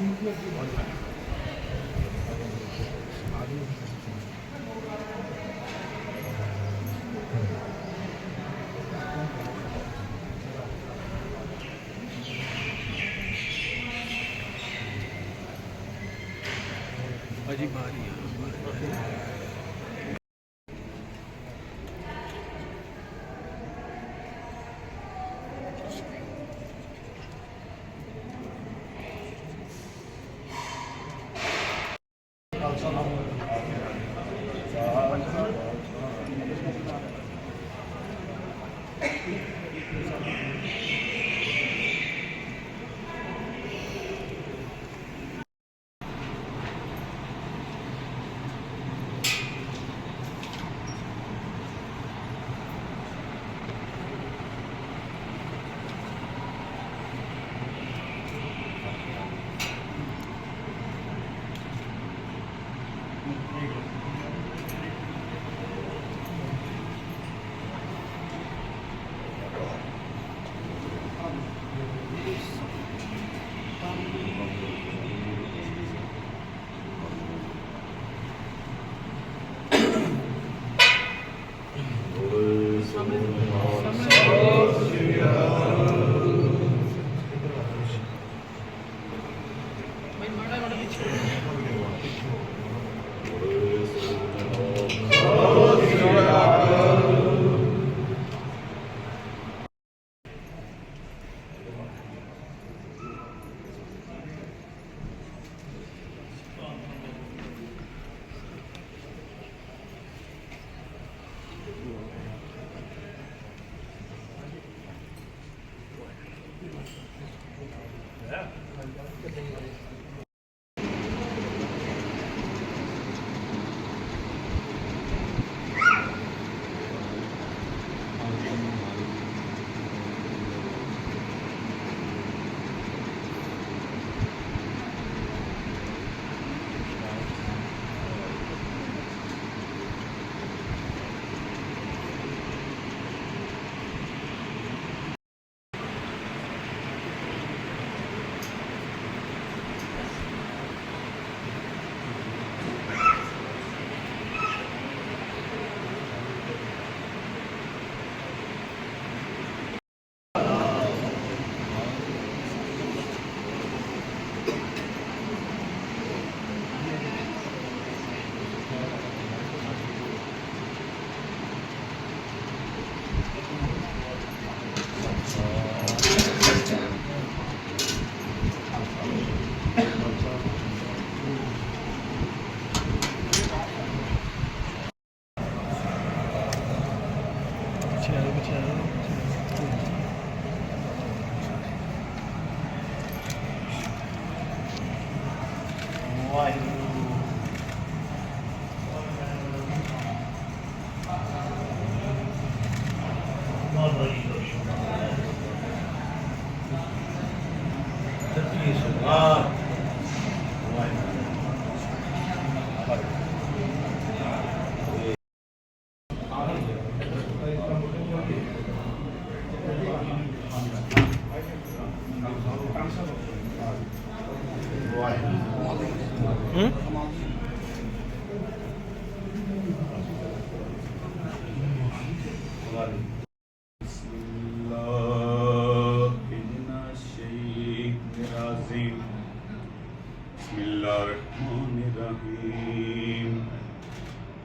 중국이 먼저 아직 말이야. その Yeah. Geçinelim, geçinelim. Thank you. الرحيم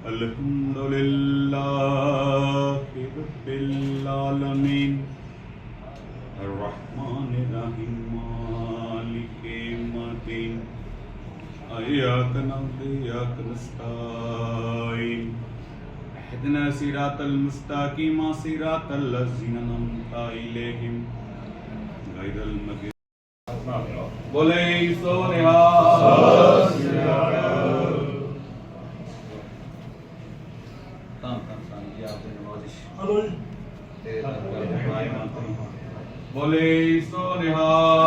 الحمد لله رب العالمين الرحمن الرحيم. إياك نعبد وإياك نستعين اهدنا صراط المستقيم صراط الذين أنعمت عليهم غير المغضوب بولے سو ਤਾਂ ਤਾਂ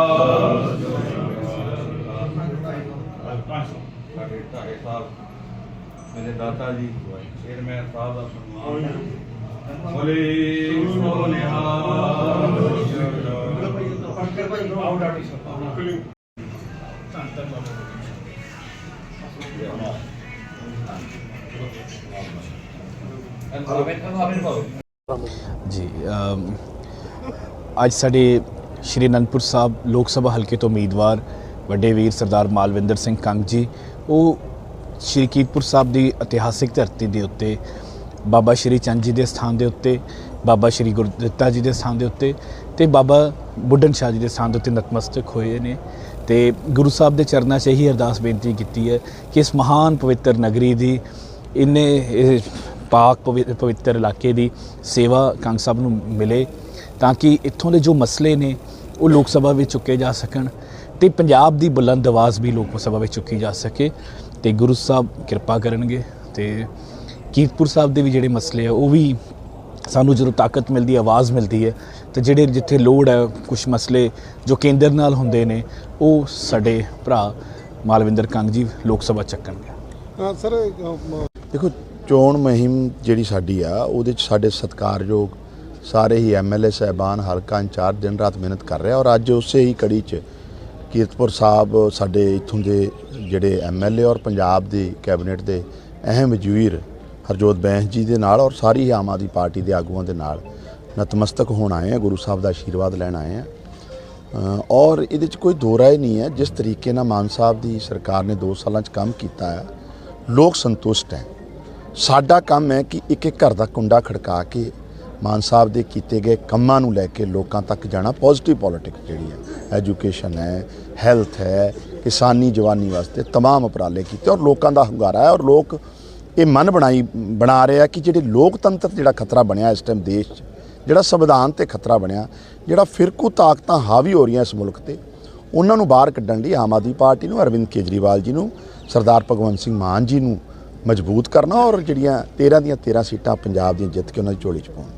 ਮੇਰੇ ਦਾਤਾ ਜੀ। ਚੇਅਰਮੈਨ ਸਾਹਿਬ ਦਾ ਸਨਮਾਨ। ਬੋਲੇ ਸੋ ਨਿਹਾਲ ਭਾਈ ਆਓ ਡਾਟੀ ਸਾਹਿਬ ਜੀ ਅੱਜ ਸਾਡੇ ਸ਼੍ਰੀ ਅਨੰਦਪੁਰ ਸਾਹਿਬ ਲੋਕ ਸਭਾ ਹਲਕੇ ਤੋਂ ਉਮੀਦਵਾਰ ਵੱਡੇ ਵੀਰ ਸਰਦਾਰ ਮਾਲਵਿੰਦਰ ਸਿੰਘ ਕੰਗ ਜੀ, ਉਹ ਸ਼੍ਰੀ ਕੀਰਤਪੁਰ ਸਾਹਿਬ ਦੀ ਇਤਿਹਾਸਿਕ ਧਰਤੀ ਦੇ ਉੱਤੇ, ਬਾਬਾ ਸ਼੍ਰੀ ਚੰਦ ਜੀ ਦੇ ਸਥਾਨ ਦੇ ਉੱਤੇ, ਬਾਬਾ ਸ਼੍ਰੀ ਗੁਰਦਿੱਤਾ ਜੀ ਦੇ ਸਥਾਨ ਦੇ ਉੱਤੇ ਤੇ ਬਾਬਾ ਬੁੱਢਨ ਸ਼ਾਹ ਜੀ ਦੇ ਸਥਾਨ ਦੇ ਉੱਤੇ ਨਤਮਸਤਕ ਹੋਏ ਨੇ। ਤੇ ਗੁਰੂ ਸਾਹਿਬ ਦੇ ਚਰਨਾਂ 'ਚ ਇਹੀ ਅਰਦਾਸ ਬੇਨਤੀ ਕੀਤੀ ਹੈ ਕਿ ਇਸ ਮਹਾਨ ਪਵਿੱਤਰ ਨਗਰੀ ਦੀ, ਇੰਨੇ ਪਾਕ ਪਵਿ- ਪਵਿੱਤਰ ਇਲਾਕੇ ਦੀ ਸੇਵਾ ਕੰਗ ਸਾਹਿਬ ਨੂੰ ਮਿਲੇ ਤਾਂ ਕਿ ਇੱਥੋਂ ਦੇ ਜੋ ਮਸਲੇ ਨੇ ਉਹ ਲੋਕ ਸਭਾ ਵਿੱਚ ਚੁੱਕੇ ਜਾ ਸਕਣ ਤੇ ਪੰਜਾਬ ਦੀ ਬੁਲੰਦ ਆਵਾਜ਼ ਵੀ ਲੋਕ ਸਭਾ ਵਿੱਚ ਚੁੱਕੀ ਜਾ ਸਕੇ। ਤੇ ਗੁਰੂ ਸਾਹਿਬ ਕਿਰਪਾ ਕਰਨਗੇ ਤੇ ਕੀਰਤਪੁਰ ਸਾਹਿਬ ਦੇ ਵੀ ਜਿਹੜੇ ਮਸਲੇ ਆ ਉਹ ਵੀ ਸਾਨੂੰ ਜਦੋਂ ਤਾਕਤ ਮਿਲਦੀ ਹੈ ਆਵਾਜ਼ ਮਿਲਦੀ ਹੈ ਤੇ ਜਿਹੜੇ ਜਿੱਥੇ ਲੋੜ ਹੈ ਕੁਝ ਮਸਲੇ ਜੋ ਕੇਂਦਰ ਨਾਲ ਹੁੰਦੇ ਨੇ ਉਹ ਸਾਡੇ ਭਰਾ ਮਾਲਵਿੰਦਰ ਕੰਗ ਜੀ ਲੋਕ ਸਭਾ ਚੱਕਣਗੇ। ਹਾਂ ਸਰ ਦੇਖੋ ਚੋਣ ਮੁਹਿੰਮ ਜਿਹੜੀ ਸਾਡੀ ਆ ਉਹਦੇ ਚ ਸਾਡੇ ਸਤਿਕਾਰਯੋਗ ਸਾਰੇ ਹੀ ਐਮਐਲਏ ਸਹਿਬਾਨ ਹਲਕਾ ਇੰਚਾਰਜ ਦਿਨ ਰਾਤ ਮਿਹਨਤ ਕਰ ਰਿਹਾ ਔਰ ਅੱਜ ਉਸੇ ਹੀ ਕੜੀ ਚ ਕੀਰਤਪੁਰ ਸਾਹਿਬ ਸਾਡੇ ਇਥੋਂ ਦੇ ਜਿਹੜੇ ਐਮਐਲਏ ਔਰ ਪੰਜਾਬ ਦੇ ਕੈਬਨਿਟ ਦੇ ਅਹਿਮ ਵਜ਼ੀਰ ਹਰਜੋਤ ਬੈਂਸ ਜੀ ਦੇ ਨਾਲ ਔਰ ਸਾਰੀ ਹੀ ਆਮ ਆਦਮੀ ਪਾਰਟੀ ਦੇ ਆਗੂਆਂ ਦੇ ਨਾਲ ਨਤਮਸਤਕ ਹੋਣ ਆਏ ਆ, ਗੁਰੂ ਸਾਹਿਬ ਦਾ ਆਸ਼ੀਰਵਾਦ ਲੈਣ ਆਏ ਆ। ਔਰ ਇਹਦੇ ਚ ਕੋਈ ਦੋ ਰਾਏ ਨਹੀਂ ਹੈ। ਜਿਸ ਤਰੀਕੇ ਨਾਲ ਮਾਨ ਸਾਹਿਬ ਦੀ ਸਰਕਾਰ ਨੇ 2 ਸਾਲਾਂ ਚ ਕੰਮ ਕੀਤਾ ਹੈ ਲੋਕ ਸੰਤੁਸ਼ਟ ਹੈ। ਸਾਡਾ ਕੰਮ ਹੈ ਕਿ ਇੱਕ ਇੱਕ ਘਰ ਦਾ ਕੁੰਡਾ ਖੜਕਾ ਕੇ ਮਾਨ ਸਾਹਿਬ ਦੇ ਕੀਤੇ ਗਏ ਕੰਮਾਂ ਨੂੰ ਲੈ ਕੇ ਲੋਕਾਂ ਤੱਕ ਜਾਣਾ ਪੋਜ਼ਿਟਿਵ ਪੋਲਿਟਿਕਸ ਜਿਹੜੀ ਹੈ। ਐਜੂਕੇਸ਼ਨ ਹੈ ਹੈਲਥ ਹੈ ਕਿਸਾਨੀ ਜਵਾਨੀ ਵਾਸਤੇ तमाम ਉਪਰਾਲੇ ਕੀਤੇ ਔਰ ਲੋਕਾਂ ਦਾ ਹੁੰਗਾਰਾ ਹੈ ਔਰ ਲੋਕ ਇਹ ਮਨ ਬਣਾਈ ਬਣਾ ਰਹੇ ਆ ਕਿ ਜਿਹੜੇ ਲੋਕਤੰਤਰ ਜਿਹੜਾ ਖਤਰਾ ਬਣਿਆ ਇਸ ਟਾਈਮ ਦੇਸ਼ 'ਚ ਜਿਹੜਾ ਸੰਵਿਧਾਨ ਤੇ ਖਤਰਾ ਬਣਿਆ ਜਿਹੜਾ ਫਿਰਕੂ ਤਾਕਤਾਂ ਹਾਵੀ ਹੋ ਰਹੀਆਂ ਇਸ ਮੁਲਕ ਤੇ ਉਹਨਾਂ ਨੂੰ ਬਾਹਰ ਕੱਢਣ ਲਈ ਆਮ ਆਦਮੀ ਪਾਰਟੀ ਨੂੰ ਅਰਵਿੰਦ ਕੇਜਰੀਵਾਲ ਜੀ ਨੂੰ ਸਰਦਾਰ ਭਗਵੰਤ ਸਿੰਘ ਮਾਨ ਜੀ ਨੂੰ ਮਜ਼ਬੂਤ ਕਰਨਾ ਔਰ ਜਿਹੜੀਆਂ 13 ਦੀਆਂ 13 ਸੀਟਾਂ ਪੰਜਾਬ ਦੀਆਂ ਜਿੱਤ ਕੇ ਉਹਨਾਂ ਦੀ ਝੋਲੀ 'ਚ ਪਾਉਣ